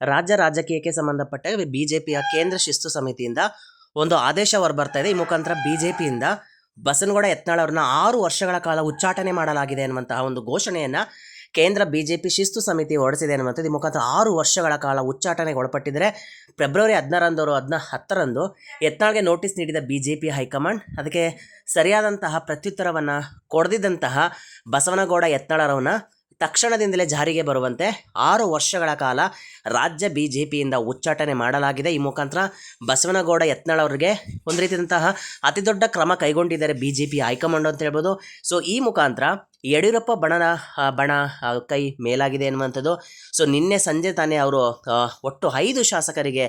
ರಾಜ್ಯ ರಾಜಕೀಯಕ್ಕೆ ಸಂಬಂಧಪಟ್ಟ ಬಿ ಜೆ ಪಿಯ ಕೇಂದ್ರ ಶಿಸ್ತು ಸಮಿತಿಯಿಂದ ಒಂದು ಆದೇಶ ಹೊರಬರ್ತಾ ಇದೆ. ಈ ಮುಖಾಂತರ ಬಿ ಜೆ ಪಿಯಿಂದ ಬಸನಗೌಡ ಯತ್ನಾಳ್ ಅವ್ರನ್ನ ಆರು ವರ್ಷಗಳ ಕಾಲ ಉಚ್ಚಾಟನೆ ಮಾಡಲಾಗಿದೆ ಅನ್ನುವಂತಹ ಒಂದು ಘೋಷಣೆಯನ್ನು ಕೇಂದ್ರ ಬಿಜೆಪಿ ಶಿಸ್ತು ಸಮಿತಿ ಹೊರಡಿಸಿದೆ ಅನ್ನುವಂಥದ್ದು. ಈ ಮುಖಾಂತರ ಆರು ವರ್ಷಗಳ ಕಾಲ ಉಚ್ಚಾಟನೆಗೆ ಒಳಪಟ್ಟಿದ್ದಾರೆ. ಫೆಬ್ರವರಿ ಹದಿನಾರಂದು ಹದಿನ, ಹತ್ತರಂದು ಯತ್ನಾಳ್ಗೆ ನೋಟಿಸ್ ನೀಡಿದ ಬಿಜೆಪಿ ಹೈಕಮಾಂಡ್ ಅದಕ್ಕೆ ಸರಿಯಾದಂತಹ ಪ್ರತ್ಯುತ್ತರವನ್ನು ಕೊಡದಿದ್ದಂತಹ ಬಸವನಗೌಡ ಯತ್ನಾಳರವನ್ನ ತಕ್ಷಣದಿಂದಲೇ ಜಾರಿಗೆ ಬರುವಂತೆ ಆರು ವರ್ಷಗಳ ಕಾಲ ರಾಜ್ಯ ಬಿ ಜೆ ಪಿಯಿಂದ ಉಚ್ಚಾಟನೆ ಮಾಡಲಾಗಿದೆ. ಈ ಮುಖಾಂತರ ಬಸವನಗೌಡ ಯತ್ನಾಳ್ ಅವರಿಗೆ ಒಂದು ರೀತಿಯಂತಹ ಅತಿದೊಡ್ಡ ಕ್ರಮ ಕೈಗೊಂಡಿದ್ದಾರೆ ಬಿ ಜೆ ಪಿ ಹೈಕಮಾಂಡ್ ಅಂತ ಹೇಳ್ಬೋದು. ಸೊ ಈ ಮುಖಾಂತರ ಯಡಿಯೂರಪ್ಪ ಬಣನ ಬಣ ಕೈ ಮೇಲಾಗಿದೆ ಎನ್ನುವಂಥದ್ದು. ಸೊ ನಿನ್ನೆ ಸಂಜೆ ತಾನೇ ಅವರು ಒಟ್ಟು ಐದು ಶಾಸಕರಿಗೆ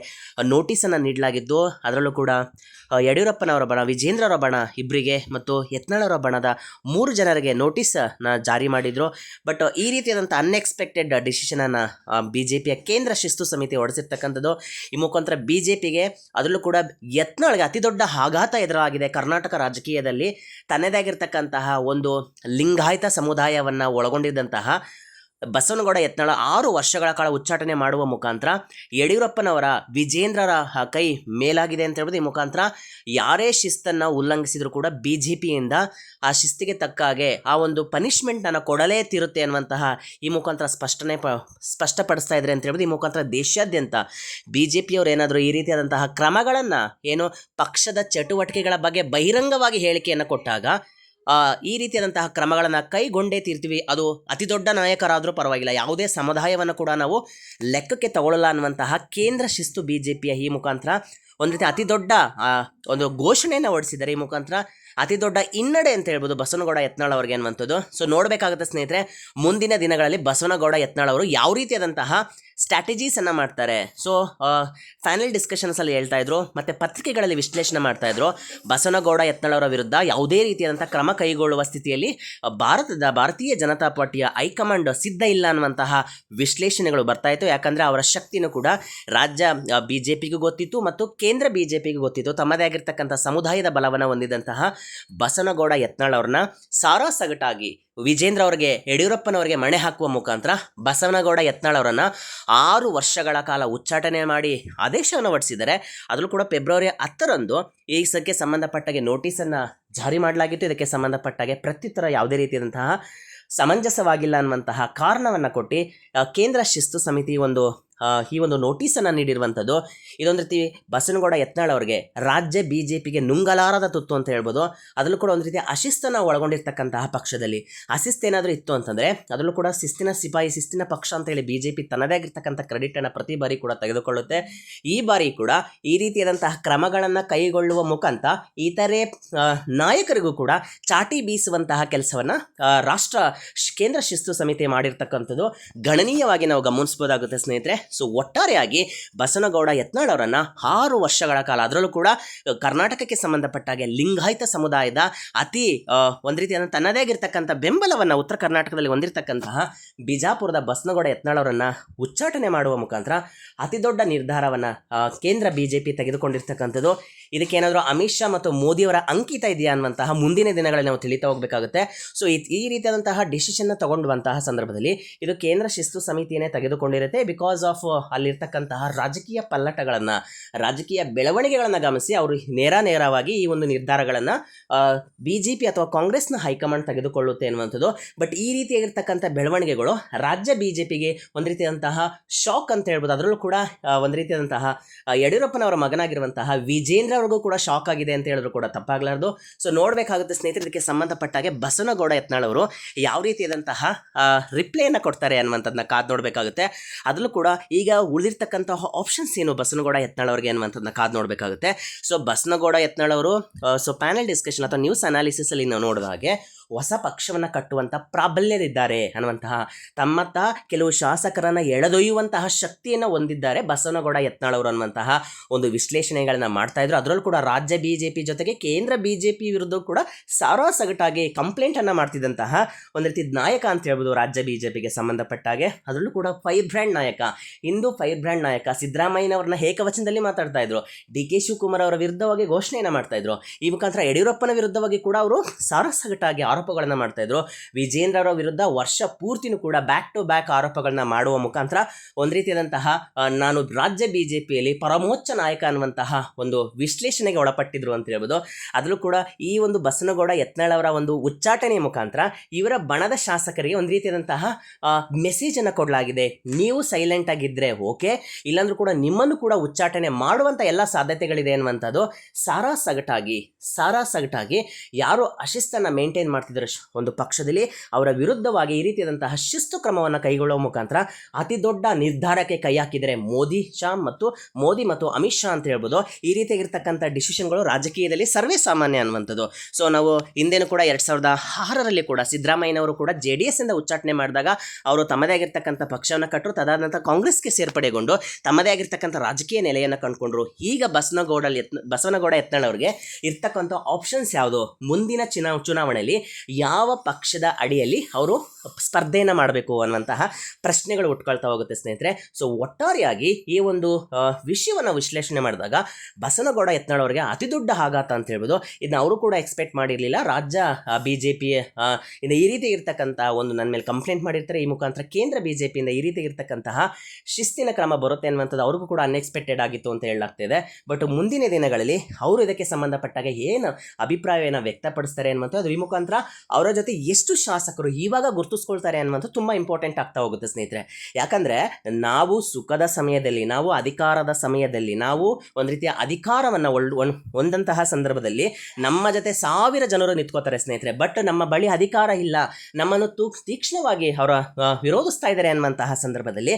ನೋಟಿಸನ್ನು ನೀಡಲಾಗಿದ್ದು, ಅದರಲ್ಲೂ ಕೂಡ ಯಡಿಯೂರಪ್ಪನವರ ಬಣ, ವಿಜೇಂದ್ರರ ಬಣ ಇಬ್ಬರಿಗೆ ಮತ್ತು ಯತ್ನಾಳವರ ಬಣದ ಮೂರು ಜನರಿಗೆ ನೋಟಿಸನ್ನ ಜಾರಿ ಮಾಡಿದರು. ಬಟ್ ಈ ರೀತಿಯಾದಂಥ ಅನ್ಎಕ್ಸ್ಪೆಕ್ಟೆಡ್ ಡಿಸಿಷನನ್ನು ಬಿ ಜೆ ಪಿಯ ಕೇಂದ್ರ ಶಿಸ್ತು ಸಮಿತಿ ಹೊಡೆಸಿರ್ತಕ್ಕಂಥದ್ದು. ಈ ಮುಖಾಂತರ ಬಿ ಜೆ ಪಿಗೆ ಅದರಲ್ಲೂ ಕೂಡ ಯತ್ನಾಳ್ಗೆ ಅತಿ ದೊಡ್ಡ ಆಘಾತ ಎದುರಾಗಿದೆ ಕರ್ನಾಟಕ ರಾಜಕೀಯದಲ್ಲಿ. ತನ್ನದೇ ಆಗಿರ್ತಕ್ಕಂತಹ ಒಂದು ಲಿಂಗಾಯತ ಸಮುದಾಯವನ್ನು ಒಳಗೊಂಡಿದ್ದಂತಹ ಬಸವನಗೌಡ ಯತ್ನಾಳ ಆರು ವರ್ಷಗಳ ಕಾಲ ಉಚ್ಚಾಟನೆ ಮಾಡುವ ಮುಖಾಂತರ ಯಡಿಯೂರಪ್ಪನವರ ವಿಜೇಂದ್ರರ ಕೈ ಮೇಲಾಗಿದೆ ಅಂತ ಹೇಳ್ಬೋದು. ಈ ಮುಖಾಂತರ ಯಾರೇ ಶಿಸ್ತನ್ನು ಉಲ್ಲಂಘಿಸಿದರೂ ಕೂಡ ಬಿ ಜೆ ಪಿಯಿಂದ ಆ ಶಿಸ್ತಿಗೆ ತಕ್ಕ ಹಾಗೆ ಆ ಒಂದು ಪನಿಷ್ಮೆಂಟನ್ನು ಕೊಡಲೇ ತೀರುತ್ತೆ ಅನ್ನುವಂತಹ ಈ ಮುಖಾಂತರ ಸ್ಪಷ್ಟನೆ ಪ, ಸ್ಪಷ್ಟಪಡಿಸ್ತಾ ಇದ್ದಾರೆ ಅಂತ ಹೇಳ್ಬೋದು. ಈ ಮುಖಾಂತರ ದೇಶಾದ್ಯಂತ ಬಿ ಜೆ ಪಿಯವರು ಏನಾದರೂ ಈ ರೀತಿಯಾದಂತಹ ಕ್ರಮಗಳನ್ನು ಏನು ಪಕ್ಷದ ಚಟುವಟಿಕೆಗಳ ಬಗ್ಗೆ ಬಹಿರಂಗವಾಗಿ ಹೇಳಿಕೆಯನ್ನು ಕೊಟ್ಟಾಗ ಈ ರೀತಿಯಾದಂತಹ ಕ್ರಮಗಳನ್ನು ಕೈಗೊಂಡೇ ತೀರ್ತೀವಿ. ಅದು ಅತಿ ದೊಡ್ಡ ನಾಯಕರಾದರೂ ಪರವಾಗಿಲ್ಲ. ಯಾವುದೇ ಸಮುದಾಯವನ್ನು ಕೂಡ ನಾವು ಲೆಕ್ಕಕ್ಕೆ ತಗೊಳ್ಳಲ್ಲ ಅನ್ನುವಂತಹ ಕೇಂದ್ರ ಶಿಸ್ತು ಬಿ ಜೆ ಪಿಯ ಈ ಮುಖಾಂತರ ಒಂದು ರೀತಿ ಅತಿ ದೊಡ್ಡ ಒಂದು ಘೋಷಣೆಯನ್ನು ಹೊರಡಿಸಿದ್ದಾರೆ ಈ ಮುಖಾಂತರ. ಅತಿ ದೊಡ್ಡ ಹಿನ್ನಡೆ ಅಂತ ಹೇಳ್ಬೋದು ಬಸವನಗೌಡ ಯತ್ನಾಳ್ ಅವ್ರಿಗೆ ಅನ್ನುವಂಥದ್ದು. ಸೊ ನೋಡಬೇಕಾಗುತ್ತೆ ಸ್ನೇಹಿತರೆ, ಮುಂದಿನ ದಿನಗಳಲ್ಲಿ ಬಸವನಗೌಡ ಯತ್ನಾಳ್ ಅವರು ಯಾವ ರೀತಿಯಾದಂತಹ ಸ್ಟ್ರಾಟಜೀಸನ್ನು ಮಾಡ್ತಾರೆ. ಸೊ ಫೈನಲ್ ಡಿಸ್ಕಷನ್ಸಲ್ಲಿ ಹೇಳ್ತಾ ಇದ್ರು, ಮತ್ತು ಪತ್ರಿಕೆಗಳಲ್ಲಿ ವಿಶ್ಲೇಷಣೆ ಮಾಡ್ತಾ ಇದ್ರು. ಬಸವನಗೌಡ ಯತ್ನಾಳ್ ಅವರ ವಿರುದ್ಧ ಯಾವುದೇ ರೀತಿಯಾದಂಥ ಕ್ರಮ ಕೈಗೊಳ್ಳುವ ಸ್ಥಿತಿಯಲ್ಲಿ ಭಾರತದ ಭಾರತೀಯ ಜನತಾ ಪಾರ್ಟಿಯ ಹೈಕಮಾಂಡ್ ಸಿದ್ಧ ಇಲ್ಲ ಅನ್ನುವಂತಹ ವಿಶ್ಲೇಷಣೆಗಳು ಬರ್ತಾ ಇತ್ತು. ಯಾಕಂದರೆ ಅವರ ಶಕ್ತಿನೂ ಕೂಡ ರಾಜ್ಯ ಬಿ ಜೆ ಗೊತ್ತಿತ್ತು ಮತ್ತು ಕೇಂದ್ರ ಬಿ ಜೆ ಗೊತ್ತಿತ್ತು. ತಮ್ಮದೇ ಆಗಿರ್ತಕ್ಕಂಥ ಸಮುದಾಯದ ಬಲವನ್ನು ಹೊಂದಿದಂತಹ ಬಸವನಗೌಡ ಯತ್ನಾಳ್ ಅವ್ರನ್ನ ಸಾರಾ ಸಗಟಾಗಿ ವಿಜೇಂದ್ರ ಅವರಿಗೆ, ಯಡಿಯೂರಪ್ಪನವರಿಗೆ ಮಣೆ ಹಾಕುವ ಮುಖಾಂತರ ಬಸವನಗೌಡ ಯತ್ನಾಳ್ ಅವರನ್ನು ಆರು ವರ್ಷಗಳ ಕಾಲ ಉಚ್ಚಾಟನೆ ಮಾಡಿ ಆದೇಶವನ್ನು ಹೊರಡಿಸಿದ್ದಾರೆ. ಅದರಲ್ಲೂ ಕೂಡ ಫೆಬ್ರವರಿ ಹತ್ತರಂದು ಈ ಸಕ್ಕೆ ಸಂಬಂಧಪಟ್ಟಾಗೆ ನೋಟಿಸನ್ನು ಜಾರಿ ಮಾಡಲಾಗಿತ್ತು. ಇದಕ್ಕೆ ಸಂಬಂಧಪಟ್ಟಾಗೆ ಪ್ರತ್ಯುತ್ತರ ಯಾವುದೇ ರೀತಿಯಾದಂತಹ ಸಮಂಜಸವಾಗಿಲ್ಲ ಅನ್ನುವಂತಹ ಕಾರಣವನ್ನು ಕೊಟ್ಟು ಕೇಂದ್ರ ಶಿಸ್ತು ಸಮಿತಿ ಒಂದು ಈ ಒಂದು ನೋಟಿಸನ್ನು ನೀಡಿರುವಂಥದ್ದು. ಇದೊಂದು ರೀತಿ ಬಸನಗೌಡ ಯತ್ನಾಳ್ ಅವರಿಗೆ ರಾಜ್ಯ ಬಿ ಜೆ ಪಿಗೆ ನುಂಗಲಾರದ ತುತ್ತು ಅಂತ ಹೇಳ್ಬೋದು. ಅದರಲ್ಲೂ ಕೂಡ ಒಂದು ರೀತಿ ಅಶಿಸ್ತನ್ನು ಒಳಗೊಂಡಿರ್ತಕ್ಕಂತಹ ಪಕ್ಷದಲ್ಲಿ. ಅಶಿಸ್ತು ಏನಾದರೂ ಇತ್ತು ಅಂತಂದರೆ, ಅದರಲ್ಲೂ ಕೂಡ ಶಿಸ್ತಿನ ಸಿಪಾಯಿ, ಶಿಸ್ತಿನ ಪಕ್ಷ ಅಂತ ಹೇಳಿ ಬಿ ಜೆ ಪಿ ತನ್ನದೇ ಆಗಿರ್ತಕ್ಕಂಥ ಕ್ರೆಡಿಟನ್ನು ಪ್ರತಿ ಬಾರಿ ಕೂಡ ತೆಗೆದುಕೊಳ್ಳುತ್ತೆ. ಈ ಬಾರಿ ಕೂಡ ಈ ರೀತಿಯಾದಂತಹ ಕ್ರಮಗಳನ್ನು ಕೈಗೊಳ್ಳುವ ಮುಖಾಂತರ ಇತರೆ ನಾಯಕರಿಗೂ ಕೂಡ ಚಾಟಿ ಬೀಸುವಂತಹ ಕೆಲಸವನ್ನು ರಾಷ್ಟ್ರ, ಕೇಂದ್ರ ಶಿಸ್ತು ಸಮಿತಿ ಮಾಡಿರ್ತಕ್ಕಂಥದ್ದು. ಗಣನೀಯವಾಗಿ ನಾವು ಗಮನಿಸ್ಬೋದಾಗುತ್ತೆ ಸ್ನೇಹಿತರೆ. ಸೊ ಒಟ್ಟಾರೆಯಾಗಿ ಬಸನಗೌಡ ಯತ್ನಾಳ್ ಅವರನ್ನು ಆರು ವರ್ಷಗಳ ಕಾಲ, ಅದರಲ್ಲೂ ಕೂಡ ಕರ್ನಾಟಕಕ್ಕೆ ಸಂಬಂಧಪಟ್ಟ ಹಾಗೆ ಲಿಂಗಾಯತ ಸಮುದಾಯದ ಅತಿ ಒಂದು ರೀತಿಯಾದ ತನ್ನದೇ ಆಗಿರ್ತಕ್ಕಂಥ ಬೆಂಬಲವನ್ನು ಉತ್ತರ ಕರ್ನಾಟಕದಲ್ಲಿ ಹೊಂದಿರತಕ್ಕಂತಹ ಬಿಜಾಪುರದ ಬಸನಗೌಡ ಯತ್ನಾಳ್ ಅವರನ್ನು ಉಚ್ಚಾಟನೆ ಮಾಡುವ ಮುಖಾಂತರ ಅತಿ ದೊಡ್ಡ ನಿರ್ಧಾರವನ್ನು ಕೇಂದ್ರ ಬಿ ಜೆ ಪಿ ತೆಗೆದುಕೊಂಡಿರ್ತಕ್ಕಂಥದ್ದು. ಇದಕ್ಕೆ ಏನಾದರೂ ಅಮಿತ್ ಶಾ ಮತ್ತು ಮೋದಿಯವರ ಅಂಕಿತ ಇದೆಯಾ ಅನ್ನುವಂತಹ ಮುಂದಿನ ದಿನಗಳಲ್ಲಿ ನಾವು ತಿಳಿತಾ ಹೋಗಬೇಕಾಗುತ್ತೆ. ಸೊ ಈ ರೀತಿಯಾದಂತಹ ಡಿಸಿಷನ್ನ ತಗೊಂಡುವಂತಹ ಸಂದರ್ಭದಲ್ಲಿ ಇದು ಕೇಂದ್ರ ಶಿಸ್ತು ಸಮಿತಿಯೇ ತೆಗೆದುಕೊಂಡಿರುತ್ತೆ. ಬಿಕಾಸ್ ಆಫ್ ಅಲ್ಲಿರ್ತಕ್ಕಂತಹ ರಾಜಕೀಯ ಪಲ್ಲಟಗಳನ್ನು, ರಾಜಕೀಯ ಬೆಳವಣಿಗೆಗಳನ್ನು ಗಮನಿಸಿ ಅವರು ನೇರ ನೇರವಾಗಿ ಈ ಒಂದು ನಿರ್ಧಾರಗಳನ್ನು ಬಿ ಜೆ ಪಿ ಅಥವಾ ಕಾಂಗ್ರೆಸ್ನ ಹೈಕಮಾಂಡ್ ತೆಗೆದುಕೊಳ್ಳುತ್ತೆ ಅನ್ನುವಂಥದ್ದು ಬಟ್ ಈ ರೀತಿಯಾಗಿರ್ತಕ್ಕಂಥ ಬೆಳವಣಿಗೆಗಳು ರಾಜ್ಯ ಬಿ ಜೆ ಪಿಗೆ ಒಂದು ರೀತಿಯಾದಂತಹ ಶಾಕ್ ಅಂತ ಹೇಳ್ಬೋದು. ಅದರಲ್ಲೂ ಕೂಡ ಒಂದು ರೀತಿಯಾದಂತಹ ಯಡಿಯೂರಪ್ಪನವರ ಮಗನಾಗಿರುವಂತಹ ವಿಜೇಂದ್ರ ಅವ್ರಿಗೂ ಕೂಡ ಶಾಕ್ ಆಗಿದೆ ಅಂತ ಹೇಳಿದ್ರು ಕೂಡ ತಪ್ಪಾಗಲಾರ್ದು. ಸೊ ನೋಡಬೇಕಾಗುತ್ತೆ ಸ್ನೇಹಿತರೆ, ಇದಕ್ಕೆ ಸಂಬಂಧಪಟ್ಟಾಗೆ ಬಸನಗೌಡ ಯತ್ನಾಳ್ ಅವರು ಯಾವ ರೀತಿಯಾದಂತಹ ರಿಪ್ಲೈಯನ್ನು ಕೊಡ್ತಾರೆ ಅನ್ನುವಂಥದ್ದನ್ನ ಕಾದು ನೋಡಬೇಕಾಗುತ್ತೆ. ಅದರಲ್ಲೂ ಕೂಡ ಈಗ ಉಳಿದಿರ್ತಕ್ಕಂತಹ ಆಪ್ಷನ್ಸ್ ಏನು? ಬಸನಗೌಡ ಯತ್ನಾಳ್ ಅವರಿಗೆ ಅನ್ನುವಂಥದ್ದನ್ನ ಕಾದು ನೋಡಬೇಕಾಗುತ್ತೆ. ಸೊ ಬಸನಗೌಡ ಯತ್ನಾಳ್ ಅವರು ಸೊ ಪ್ಯಾನಲ್ ಡಿಸ್ಕಷನ್ ಅಥವಾ ನ್ಯೂಸ್ ಅನಾಲಿಸಿಸಲ್ಲಿ ನಾವು ನೋಡಿದ ಹಾಗೆ ಹೊಸ ಪಕ್ಷವನ್ನು ಕಟ್ಟುವಂಥ ಪ್ರಾಬಲ್ಯದಿದ್ದಾರೆ ಅನ್ನುವಂತಹ ತಮ್ಮತ್ತ ಕೆಲವು ಶಾಸಕರನ್ನು ಎಳೆದೊಯ್ಯುವಂತಹ ಶಕ್ತಿಯನ್ನು ಹೊಂದಿದ್ದಾರೆ ಬಸವನಗೌಡ ಯತ್ನಾಳವರು ಅನ್ನುವಂತಹ ಒಂದು ವಿಶ್ಲೇಷಣೆಗಳನ್ನು ಮಾಡ್ತಾ ಇದ್ರು. ಅದರಲ್ಲೂ ಕೂಡ ರಾಜ್ಯ ಬಿ ಜೊತೆಗೆ ಕೇಂದ್ರ ಬಿ ಜೆ ಪಿ ವಿರುದ್ಧ ಕೂಡ ಸಾರಾಸಗಟಾಗಿ ಕಂಪ್ಲೇಂಟನ್ನು ಮಾಡ್ತಿದ್ದಂತಹ ಒಂದು ರೀತಿ ನಾಯಕ ಅಂತ ಹೇಳ್ಬೋದು ರಾಜ್ಯ ಬಿ ಜೆ ಪಿಗೆ ಸಂಬಂಧಪಟ್ಟಾಗೆ. ಅದರಲ್ಲೂ ಕೂಡ ಫೈರ್ ಬ್ರ್ಯಾಂಡ್ ನಾಯಕ. ಇಂದು ಫೈರ್ ಬ್ರ್ಯಾಂಡ್ ನಾಯಕ ಸಿದ್ದರಾಮಯ್ಯನವ್ರನ್ನ ಏಕವಚನದಲ್ಲಿ ಮಾತಾಡ್ತಾ ಇದ್ರು. ಡಿ ಕೆ ಶಿವಕುಮಾರ್ ಅವರ ವಿರುದ್ಧವಾಗಿ ಘೋಷಣೆಯನ್ನು ಮಾಡ್ತಾ ಇದ್ರು. ಈ ಮುಖಾಂತರ ಯಡಿಯೂರಪ್ಪನ ವಿರುದ್ಧವಾಗಿ ಕೂಡ ಅವರು ಸಾರಾಸಗಟಾಗಿ ಆರೋಪಗಳನ್ನ ಮಾಡ್ತಾ ಇದ್ರು. ವಿಜೇಂದ್ರ ವಿರುದ್ಧ ವರ್ಷ ಪೂರ್ತಿನೂ ಕೂಡ ಬ್ಯಾಕ್ ಟು ಬ್ಯಾಕ್ ಆರೋಪಗಳನ್ನ ಮಾಡುವ ಮುಖಾಂತರ ಒಂದು ರೀತಿಯಾದಂತಹ ನಾನು ರಾಜ್ಯ ಬಿಜೆಪಿಯಲ್ಲಿ ಪರಮೋಚ್ಚ ನಾಯಕ ಅನ್ನುವಂತಹ ಒಂದು ವಿಶ್ಲೇಷಣೆಗೆ ಒಳಪಟ್ಟಿದ್ರು ಅಂತ ಹೇಳ್ಬೋದು. ಅದರಲ್ಲೂ ಕೂಡ ಈ ಒಂದು ಬಸನಗೌಡ ಯತ್ನಾಳ್ ಅವರ ಒಂದು ಉಚ್ಚಾಟನೆಯ ಮುಖಾಂತರ ಇವರ ಬಣದ ಶಾಸಕರಿಗೆ ಒಂದು ರೀತಿಯಾದಂತಹ ಮೆಸೇಜ್ ಅನ್ನು ಕೊಡಲಾಗಿದೆ. ನೀವು ಸೈಲೆಂಟ್ ಆಗಿದ್ರೆ ಓಕೆ ಇಲ್ಲಾಂದ್ರೂ ಕೂಡ ನಿಮ್ಮನ್ನು ಕೂಡ ಉಚ್ಚಾಟನೆ ಮಾಡುವಂತ ಎಲ್ಲ ಸಾಧ್ಯತೆಗಳಿದೆ ಅನ್ನುವಂಥದ್ದು ಸಾರಾ ಸಗಟಾಗಿ ಸಾರಾ ಸಗಟಾಗಿ ಯಾರು ಅಶಿಸ್ತನ್ನು ಮೇಂಟೈನ್ ಮಾಡ್ತಿದ್ದಾರೆ ಒಂದು ಪಕ್ಷದಲ್ಲಿ ಅವರ ವಿರುದ್ಧವಾಗಿ ಈ ರೀತಿಯಾದಂತಹ ಶಿಸ್ತು ಕ್ರಮವನ್ನು ಕೈಗೊಳ್ಳುವ ಮುಖಾಂತರ ಅತಿ ದೊಡ್ಡ ನಿರ್ಧಾರಕ್ಕೆ ಕೈ ಹಾಕಿದರೆ ಮೋದಿ, ಶಾ ಮತ್ತು ಮೋದಿ ಮತ್ತು ಅಮಿತ್ ಶಾ ಅಂತ ಹೇಳ್ಬೋದು. ಈ ರೀತಿಯಾಗಿರ್ತಕ್ಕಂಥ ಡಿಸಿಷನ್ಗಳು ರಾಜಕೀಯದಲ್ಲಿ ಸರ್ವೇ ಸಾಮಾನ್ಯ ಅನ್ನುವಂಥದ್ದು. ಸೊ, ನಾವು ಹಿಂದೇನು ಕೂಡ ಎರಡು ಸಾವಿರದ ಆರರಲ್ಲಿ ಕೂಡ ಸಿದ್ದರಾಮಯ್ಯನವರು ಕೂಡ ಜೆ ಡಿ ಎಸ್ ಇಂದ ಉಚ್ಚಾಟನೆ ಮಾಡಿದಾಗ ಅವರು ತಮ್ಮದೇ ಆಗಿರ್ತಕ್ಕಂಥ ಪಕ್ಷವನ್ನು ಕಟ್ಟರು ತದಾದ ನಂತರ ಕಾಂಗ್ರೆಸ್ಗೆ ಸೇರ್ಪಡೆಗೊಂಡು ತಮ್ಮದೇ ಆಗಿರ್ತಕ್ಕಂಥ ರಾಜಕೀಯ ನೆಲೆಯನ್ನು ಕಂಡುಕೊಂಡ್ರು. ಈಗ ಬಸನಗೌಡ ಯತ್ನ ಬಸವನಗೌಡ ಯತ್ನಾಳ್ ಅವರಿಗೆ ಇರ್ತಕ್ಕಂಥ ಆಪ್ಷನ್ಸ್ ಯಾವುದು? ಮುಂದಿನ ಚುನಾವ್ ಚುನಾವಣೆಯಲ್ಲಿ ಯಾವ ಪಕ್ಷದ ಅಡಿಯಲ್ಲಿ ಅವರು ಸ್ಪರ್ಧೆಯನ್ನು ಮಾಡಬೇಕು ಅನ್ನುವಂತಹ ಪ್ರಶ್ನೆಗಳು ಉಟ್ಕೊಳ್ತಾ ಹೋಗುತ್ತೆ ಸ್ನೇಹಿತರೆ. ಸೊ ಒಟ್ಟಾರೆಯಾಗಿ ಈ ಒಂದು ವಿಷಯವನ್ನು ವಿಶ್ಲೇಷಣೆ ಮಾಡಿದಾಗ ಬಸನಗೌಡ ಯತ್ನಾಳ್ ಅವರಿಗೆ ಅತಿ ದೊಡ್ಡ ಆಘಾತ ಅಂತ ಹೇಳ್ಬೋದು. ಇದನ್ನ ಅವರು ಕೂಡ ಎಕ್ಸ್ಪೆಕ್ಟ್ ಮಾಡಿರಲಿಲ್ಲ. ರಾಜ್ಯ ಬಿ ಜೆ ಪಿ ಇಂದ ಈ ರೀತಿ ಇರ್ತಕ್ಕಂಥ ಒಂದು ನನ್ನ ಮೇಲೆ ಕಂಪ್ಲೇಂಟ್ ಮಾಡಿರ್ತಾರೆ. ಈ ಮುಖಾಂತರ ಕೇಂದ್ರ ಬಿ ಜೆ ಪಿಯಿಂದ ಈ ರೀತಿ ಇರ್ತಕ್ಕಂತಹ ಶಿಸ್ತಿನ ಕ್ರಮ ಬರುತ್ತೆ ಅನ್ನುವಂಥದ್ದು ಅವ್ರಿಗೂ ಕೂಡ ಅನ್ಎಕ್ಸ್ಪೆಕ್ಟೆಡ್ ಆಗಿತ್ತು ಅಂತ ಹೇಳಲಾಗ್ತಿದೆ ಬಟ್ ಮುಂದಿನ ದಿನಗಳಲ್ಲಿ ಅವರು ಇದಕ್ಕೆ ಸಂಬಂಧಪಟ್ಟಾಗ ಏನು ಅಭಿಪ್ರಾಯವನ್ನು ವ್ಯಕ್ತಪಡಿಸ್ತಾರೆ ಅನ್ನುವಂಥದ್ದು ಈ ಮುಖಾಂತರ ಅವರ ಜೊತೆ ಎಷ್ಟು ಶಾಸಕರು ಇವಾಗ ಗುರುತಿಸ್ಕೊಳ್ತಾರೆ ಅನ್ನುವಂಥದ್ದು ತುಂಬ ಇಂಪಾರ್ಟೆಂಟ್ ಆಗ್ತಾ ಹೋಗುತ್ತೆ ಸ್ನೇಹಿತರೆ. ಯಾಕಂದರೆ ನಾವು ಸುಖದ ಸಮಯದಲ್ಲಿ, ನಾವು ಅಧಿಕಾರದ ಸಮಯದಲ್ಲಿ, ನಾವು ಒಂದು ರೀತಿಯ ಅಧಿಕಾರವನ್ನು ಒಳ್ ಹೊಂದಂತಹ ಸಂದರ್ಭದಲ್ಲಿ ನಮ್ಮ ಜೊತೆ ಸಾವಿರ ಜನರು ನಿಂತ್ಕೋತಾರೆ ಸ್ನೇಹಿತರೆ. ಬಟ್ ನಮ್ಮ ಬಳಿ ಅಧಿಕಾರ ಇಲ್ಲ, ನಮ್ಮನ್ನು ತೂ ತೀಕ್ಷ್ಣವಾಗಿ ಅವರ ವಿರೋಧಿಸ್ತಾ ಇದ್ದಾರೆ ಅನ್ನುವಂತಹ ಸಂದರ್ಭದಲ್ಲಿ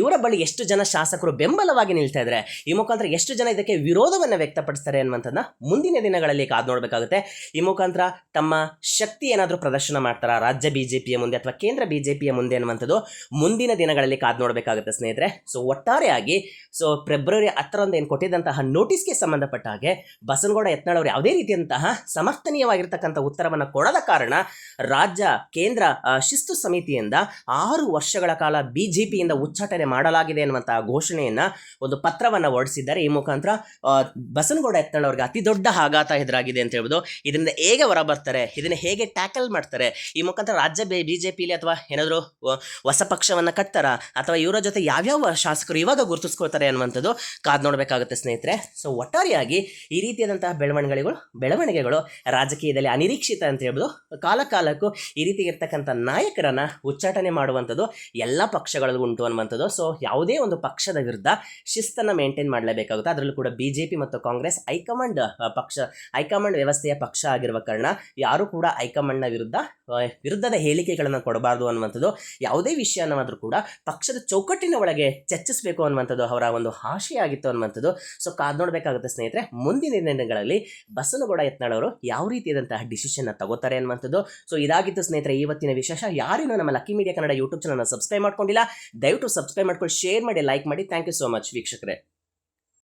ಇವರ ಬಳಿ ಎಷ್ಟು ಜನ ಶಾಸಕರು ಬೆಂಬಲವಾಗಿ ನಿಲ್ತಾ ಇದ್ದಾರೆ, ಈ ಮುಖಾಂತರ ಎಷ್ಟು ಜನ ಇದಕ್ಕೆ ವಿರೋಧವನ್ನು ವ್ಯಕ್ತಪಡಿಸ್ತಾರೆ ಅನ್ನುವಂಥದ್ದನ್ನ ಮುಂದಿನ ದಿನಗಳಲ್ಲಿ ಕಾದು ನೋಡಬೇಕಾಗುತ್ತೆ. ಈ ಮುಖಾಂತರ ತಮ್ಮ ಶಕ್ತಿ ಏನಾದರೂ ಪ್ರದರ್ಶನ ಮಾಡ್ತಾರಾ? ರಾಜ್ಯ ಬಿಜೆಪಿಯ ಮುಂದೆ ಅಥವಾ ಕೇಂದ್ರ ಬಿಜೆಪಿಯ ಮುಂದೆ ಅನ್ನುವಂಥದ್ದು ಮುಂದಿನ ದಿನಗಳಲ್ಲಿ ಕಾದು ನೋಡಬೇಕಾಗುತ್ತೆ ಸ್ನೇಹಿತರೆ. ಸೊ ಒಟ್ಟಾರೆಯಾಗಿ ಸೊ ಫೆಬ್ರವರಿ ಹತ್ತರಂದು ಏನು ಕೊಟ್ಟಿದ್ದಂತಹ ನೋಟಿಸ್ಗೆ ಸಂಬಂಧಪಟ್ಟ ಹಾಗೆ ಬಸನಗೌಡ ಯತ್ನಾಳ್ ಅವರು ಯಾವುದೇ ರೀತಿಯಂತಹ ಸಮರ್ಥನೀಯವಾಗಿರ್ತಕ್ಕಂಥ ಉತ್ತರವನ್ನು ಕೊಡದ ಕಾರಣ ರಾಜ್ಯ, ಕೇಂದ್ರ ಶಿಸ್ತು ಸಮಿತಿಯಿಂದ ಆರು ವರ್ಷಗಳ ಕಾಲ ಬಿಜೆಪಿಯಿಂದ ಉಚ್ಚಾಟನೆ ಮಾಡಲಾಗಿದೆ ಎನ್ನುವಂತಹ ಘೋಷಣೆಯನ್ನ ಒಂದು ಪತ್ರವನ್ನು ಹೊರಡಿಸಿದ್ದಾರೆ. ಈ ಮುಖಾಂತರ ಬಸನಗೌಡ ಯತ್ನಾಳ್ ಅವರಿಗೆ ಅತಿ ದೊಡ್ಡ ಆಘಾತ ಎದುರಾಗಿದೆ ಅಂತ ಹೇಳ್ಬೋದು. ಇದರಿಂದ ಹೇಗೆ ಹೊರಬರ್ತಾರೆ ಬರ್ತಾರೆ ಇದನ್ನ ಹೇಗೆ ಟ್ಯಾಕಲ್ ಮಾಡ್ತಾರೆ, ಈ ಮುಖಾಂತರ ರಾಜ್ಯ ಬಿ ಜೆ ಪಿಲಿ ಅಥವಾ ಏನಾದರೂ ಹೊಸ ಪಕ್ಷವನ್ನು ಕಟ್ತಾರ? ಅಥವಾ ಇವರ ಜೊತೆ ಯಾವ್ಯಾವ ಶಾಸಕರು ಇವಾಗ ಗುರುತಿಸ್ಕೊಳ್ತಾರೆ ಅನ್ನುವಂಥದ್ದು ಕಾದು ನೋಡಬೇಕಾಗುತ್ತೆ ಸ್ನೇಹಿತರೆ. ಸೊ ಒಟ್ಟಾರೆಯಾಗಿ ಈ ರೀತಿಯಾದಂತಹ ಬೆಳವಣಿಗೆಗಳು ಬೆಳವಣಿಗೆಗಳು ರಾಜಕೀಯದಲ್ಲಿ ಅನಿರೀಕ್ಷಿತ ಅಂತ ಹೇಳ್ಬೋದು. ಕಾಲ ಕಾಲಕ್ಕೂ ಈ ರೀತಿ ಇರ್ತಕ್ಕಂಥ ನಾಯಕರನ್ನು ಉಚ್ಚಾಟನೆ ಮಾಡುವಂಥದ್ದು ಎಲ್ಲ ಪಕ್ಷಗಳಲ್ಲೂ ಉಂಟು ಅನ್ನುವಂಥದ್ದು. ಸೊ ಯಾವುದೇ ಒಂದು ಪಕ್ಷದ ವಿರುದ್ಧ ಶಿಸ್ತನ್ನು ಮೇಂಟೈನ್ ಮಾಡಲೇಬೇಕಾಗುತ್ತೆ. ಅದರಲ್ಲೂ ಕೂಡ ಬಿ ಜೆ ಪಿ ಮತ್ತು ಕಾಂಗ್ರೆಸ್ ಹೈಕಮಾಂಡ್ ಪಕ್ಷ, ಹೈಕಮಾಂಡ್ ವ್ಯವಸ್ಥೆಯ ಪಕ್ಷ ಆಗಿರುವ ಕಾರಣ ಯಾರು ಕೂಡ ಹೈಕಮಾಂಡ್ನ ವಿರುದ್ಧ ವಿರುದ್ಧದ ಹೇಳಿಕೆಗಳನ್ನು ಕೊಡಬಾರ್ದು ಅನ್ನುವಂಥದ್ದು, ಯಾವುದೇ ವಿಷಯನವಾದರೂ ಕೂಡ ಪಕ್ಷದ ಚೌಕಟ್ಟಿನ ಒಳಗೆ ಚರ್ಚಿಸಬೇಕು ಅನ್ನುವಂಥದ್ದು ಅವರ ಒಂದು ಆಶಯ ಆಗಿತ್ತು ಅನ್ನುವಂಥದ್ದು ಸೊ ಕಾದು ನೋಡಬೇಕಾಗುತ್ತೆ ಸ್ನೇಹಿತರೆ, ಮುಂದಿನ ದಿನಗಳಲ್ಲಿ ಬಸನಗೌಡ ಯತ್ನಾಳವರು ಯಾವ ರೀತಿಯಾದಂತಹ ಡಿಸಿಷನ್ನ ತಗೋತಾರೆ ಅನ್ನುವಂಥದ್ದು. ಸೊ ಇದಾಗಿತ್ತು ಸ್ನೇಹಿತರೆ ಇವತ್ತಿನ ವಿಶೇಷ. ಯಾರಿನೂ ನಮ್ಮ ಲಕ್ಕಿ ಮೀಡಿಯಾ ಕನ್ನಡ ಯೂಟ್ಯೂಬ್ ಚಾನಲ್ನ ಸಬ್ಸ್ಕ್ರೈಬ್ ಮಾಡ್ಕೊಂಡಿಲ್ಲ. ದಯವಿಟ್ಟು ಸಬ್ಸ್ಕ್ರೈಬ್ ಮಾಡ್ಕೊಂಡು ಶೇರ್ ಮಾಡಿ ಲೈಕ್ ಮಾಡಿ. ಥ್ಯಾಂಕ್ ಯು ಸೋ ಮಚ್ ವೀಕ್ಷಕರೇ.